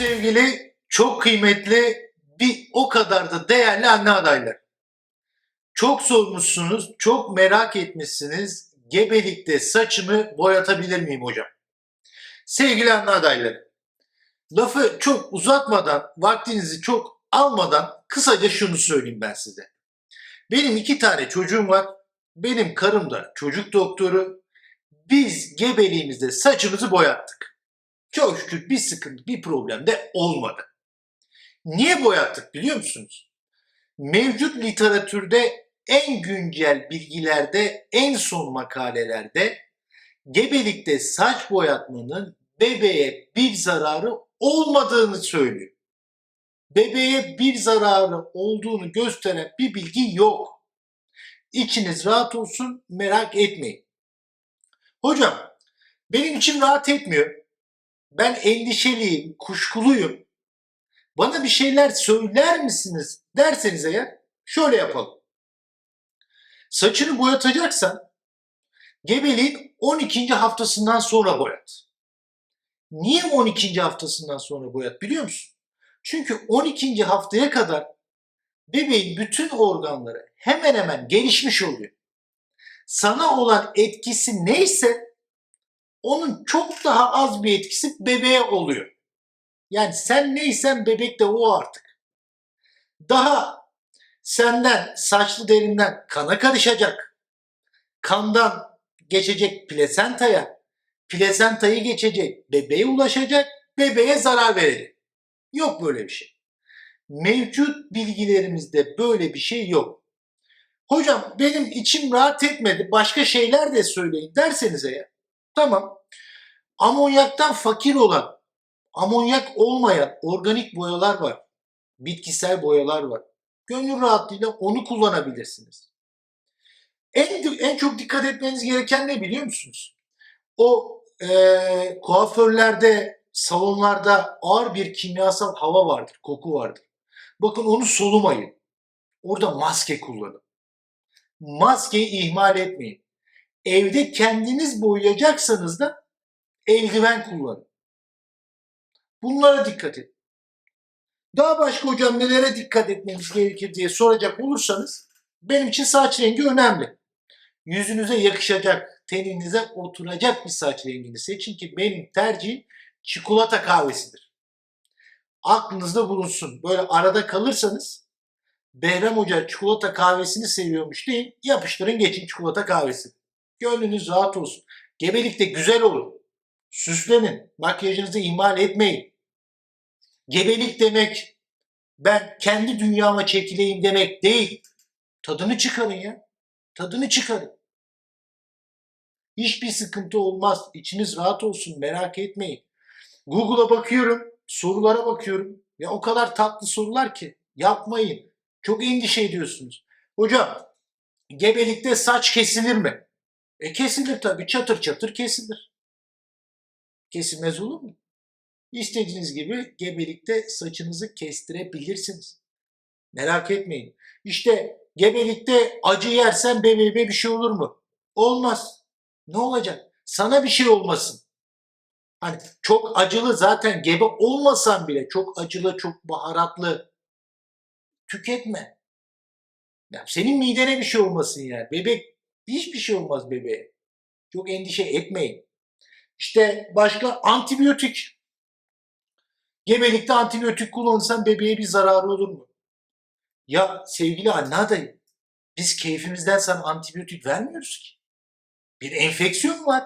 sevgili, çok kıymetli, bir o kadar da değerli anne adaylar. Çok sormuşsunuz, çok merak etmişsiniz. Gebelikte saçımı boyatabilir miyim hocam? Sevgili anne adayları, lafı çok uzatmadan, vaktinizi çok almadan kısaca şunu söyleyeyim ben size. Benim iki tane çocuğum var. Benim karım da çocuk doktoru. Biz gebeliğimizde saçımızı boyattık. Çok şükür bir sıkıntı, bir problem de olmadı. Niye boyattık biliyor musunuz? Mevcut literatürde en güncel bilgilerde, en son makalelerde gebelikte saç boyatmanın bebeğe bir zararı olmadığını söylüyor. Bebeğe bir zararı olduğunu gösteren bir bilgi yok. İçiniz rahat olsun, merak etmeyin. Hocam, benim içim rahat etmiyor. Ben endişeliyim, kuşkuluyum. Bana bir şeyler söyler misiniz derseniz eğer şöyle yapalım. Saçını boyatacaksan gebeliğin 12. haftasından sonra boyat. Niye 12. haftasından sonra boyat biliyor musun? Çünkü 12. haftaya kadar bebeğin bütün organları hemen hemen gelişmiş oluyor. Sana olan etkisi neyse onun çok daha az bir etkisi bebeğe oluyor. Yani sen neysen bebek de o artık. Daha senden saçlı derinden kana karışacak. Kandan geçecek plasentaya. Plasentayı geçecek bebeğe ulaşacak. Bebeğe zarar verecek. Yok böyle bir şey. Mevcut bilgilerimizde böyle bir şey yok. Hocam benim içim rahat etmedi. Başka şeyler de söyleyin derseniz eğer. Tamam. Amonyaktan fakir olan, amonyak olmayan organik boyalar var. Bitkisel boyalar var. Gönül rahatlığıyla onu kullanabilirsiniz. En, en çok dikkat etmeniz gereken ne biliyor musunuz? O e, kuaförlerde, salonlarda ağır bir kimyasal hava vardır, koku vardır. Bakın onu solumayın. Orada maske kullanın. Maskeyi ihmal etmeyin. Evde kendiniz boyayacaksanız da eldiven kullanın. Bunlara dikkat edin. Daha başka hocam nelere dikkat etmemiz gerekir diye soracak olursanız benim için saç rengi önemli. Yüzünüze yakışacak, teninize oturacak bir saç rengini seçin ki benim tercihim çikolata kahvesidir. Aklınızda bulunsun. Böyle arada kalırsanız Behrem Hoca çikolata kahvesini seviyormuş deyin. Yapıştırın geçin çikolata kahvesi. Gönlünüz rahat olsun. Gebelikte güzel olun. Süslenin. Makyajınızı ihmal etmeyin. Gebelik demek ben kendi dünyama çekileyim demek değil. Tadını çıkarın ya. Tadını çıkarın. Hiçbir sıkıntı olmaz. İçiniz rahat olsun. Merak etmeyin. Google'a bakıyorum. Sorulara bakıyorum. Ya o kadar tatlı sorular ki. Yapmayın. Çok endişe ediyorsunuz. Hocam gebelikte saç kesilir mi? E kesilir tabii. Çatır çatır kesilir. Kesilmez olur mu? İstediğiniz gibi gebelikte saçınızı kestirebilirsiniz. Merak etmeyin. İşte gebelikte acı yersen bebeğime bir şey olur mu? Olmaz. Ne olacak? Sana bir şey olmasın. Hani çok acılı zaten gebe olmasan bile çok acılı, çok baharatlı tüketme. Ya senin midene bir şey olmasın yani. Bebek hiçbir şey olmaz bebeğe. Çok endişe etmeyin. İşte başka antibiyotik. Gebelikte antibiyotik kullanırsan bebeğe bir zararı olur mu? Ya sevgili anne adayı, biz keyfimizden sana antibiyotik vermiyoruz ki. Bir enfeksiyon var.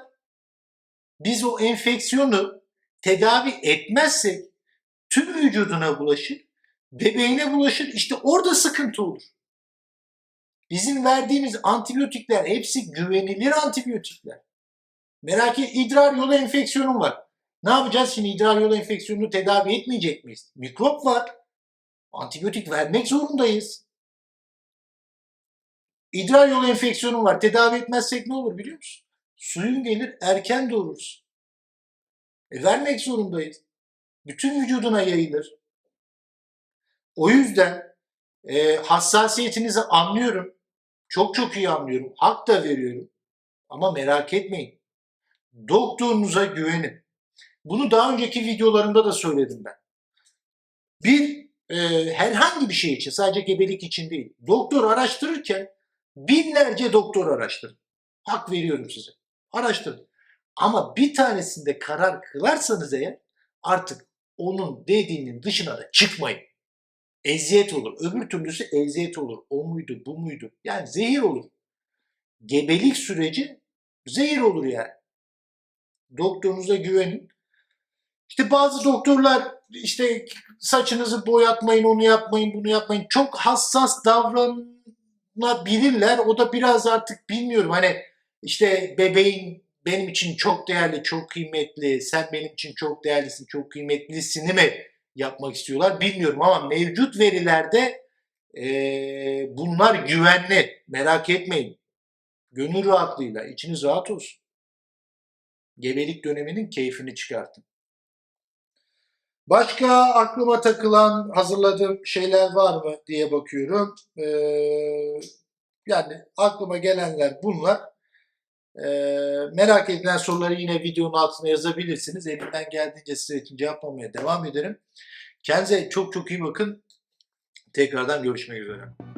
Biz o enfeksiyonu tedavi etmezsek tüm vücuduna bulaşır, bebeğine bulaşır. İşte orada sıkıntı olur. Bizim verdiğimiz antibiyotikler hepsi güvenilir antibiyotikler. Merak et, idrar yolu enfeksiyonun var. Ne yapacağız şimdi idrar yolu enfeksiyonunu tedavi etmeyecek miyiz? Mikrop var. Antibiyotik vermek zorundayız. İdrar yolu enfeksiyonun var. Tedavi etmezsek ne olur biliyor musun? Suyun gelir erken doğururuz. E, vermek zorundayız. Bütün vücuduna yayılır. O yüzden e, hassasiyetinizi anlıyorum. Çok çok iyi anlıyorum. Hak da veriyorum. Ama merak etmeyin. Doktorunuza güvenin. Bunu daha önceki videolarımda da söyledim ben. Bir e, herhangi bir şey için sadece gebelik için değil. Doktor araştırırken binlerce doktor araştırın. Hak veriyorum size. Araştırın. Ama bir tanesinde karar kılarsanız eğer artık onun dediğinin dışına da çıkmayın. Eziyet olur. Öbür türlüsü eziyet olur. O muydu, bu muydu? Yani zehir olur. Gebelik süreci zehir olur yani. Doktorunuza güvenin. İşte bazı doktorlar işte saçınızı boyatmayın, onu yapmayın, bunu yapmayın. Çok hassas davranabilirler. O da biraz artık bilmiyorum hani işte bebeğin benim için çok değerli, çok kıymetli, sen benim için çok değerlisin, çok kıymetlisini mi yapmak istiyorlar bilmiyorum ama mevcut verilerde eee, bunlar güvenli. Merak etmeyin. Gönül rahatlığıyla içiniz rahat olsun. Gebelik döneminin keyfini çıkartın. Başka aklıma takılan hazırladığım şeyler var mı diye bakıyorum. Ee, yani aklıma gelenler bunlar. Ee, merak edilen soruları yine videonun altına yazabilirsiniz. Elimden geldiğince size için cevaplamaya devam ederim. Kendinize çok çok iyi bakın. Tekrardan görüşmek üzere.